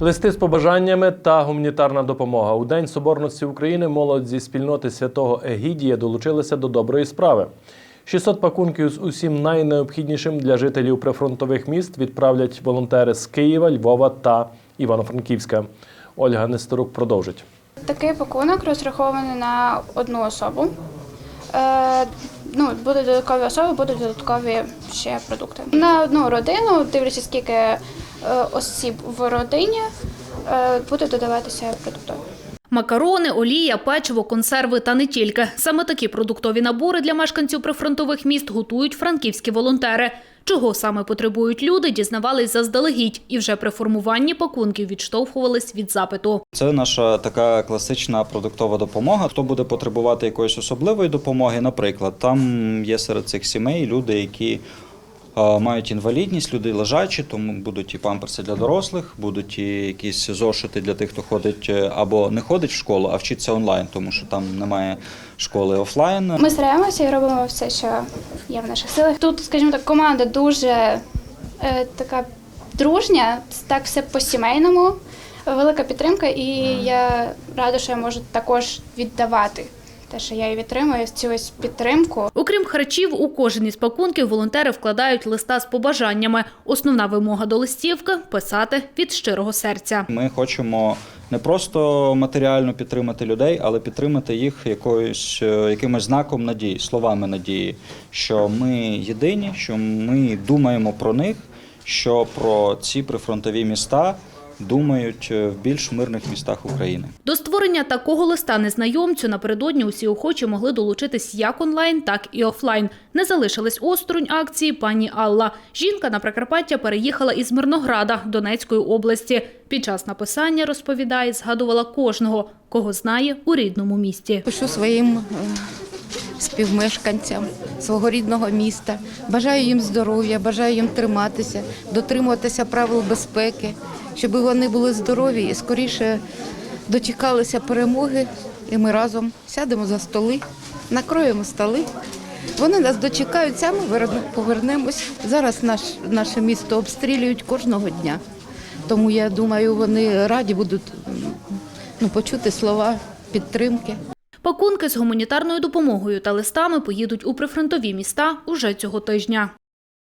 Листи з побажаннями та гуманітарна допомога. У День Соборності України молодь зі спільноти святого Егідія долучилися до доброї справи. 600 пакунків з усім найнеобхіднішим для жителів прифронтових міст відправлять волонтери з Києва, Львова та Івано-Франківська. Ольга Нестерук продовжить. Такий пакунок розрахований на одну особу. Е, ну, будуть додаткові особи, будуть додаткові ще продукти. На одну родину, дивлячись, скільки осіб в родині, е, буде додаватися продуктові. Макарони, олія, печиво, консерви та не тільки. Саме такі продуктові набори для мешканців прифронтових міст готують франківські волонтери. Чого саме потребують люди, дізнавались заздалегідь і вже при формуванні пакунків відштовхувались від запиту. Це наша така класична продуктова допомога. Хто буде потребувати якоїсь особливої допомоги, наприклад, там є серед цих сімей люди, які е, мають інвалідність, люди лежачі, тому будуть і памперси для дорослих, будуть і якісь зошити для тих, хто ходить е, або не ходить в школу, а вчиться онлайн, тому що там немає школи офлайн. Ми стараємося і робимо все, що є в наших силах. Тут, скажімо так, команда дуже е, така дружня, так все по-сімейному, велика підтримка, і я рада, що я можу також віддавати те, що я і відтримую, цю ось підтримку. Окрім харчів, у кожен із пакунків волонтери вкладають листа з побажаннями. Основна вимога до листівки писати від щирого серця. Ми хочемо не просто матеріально підтримати людей, але підтримати їх якоюсь е, якимось знаком надії, словами надії, що ми єдині, що ми думаємо про них, що про ці прифронтові міста думають е, в більш мирних містах України. До створення такого листа незнайомцю напередодні усі охочі могли долучитись як онлайн, так і офлайн. Не залишилась осторонь акції пані Алла. Жінка на Прикарпаття переїхала із Мирнограда Донецької області. Під час написання розповідає, згадувала кожного, кого знає у рідному місті. Пишу своїм е, співмешканцям свого рідного міста. Бажаю їм здоров'я, бажаю їм триматися, дотримуватися правил безпеки, щоб вони були здорові і скоріше дочекалися перемоги. І ми разом сядемо за столи, накроємо столи. Вони нас дочекаються, а ми повернемось. Зараз наш, наше місто обстрілюють кожного дня. Тому я думаю, вони раді будуть ну, почути слова підтримки. Пакунки з гуманітарною допомогою та листами поїдуть у прифронтові міста уже цього тижня.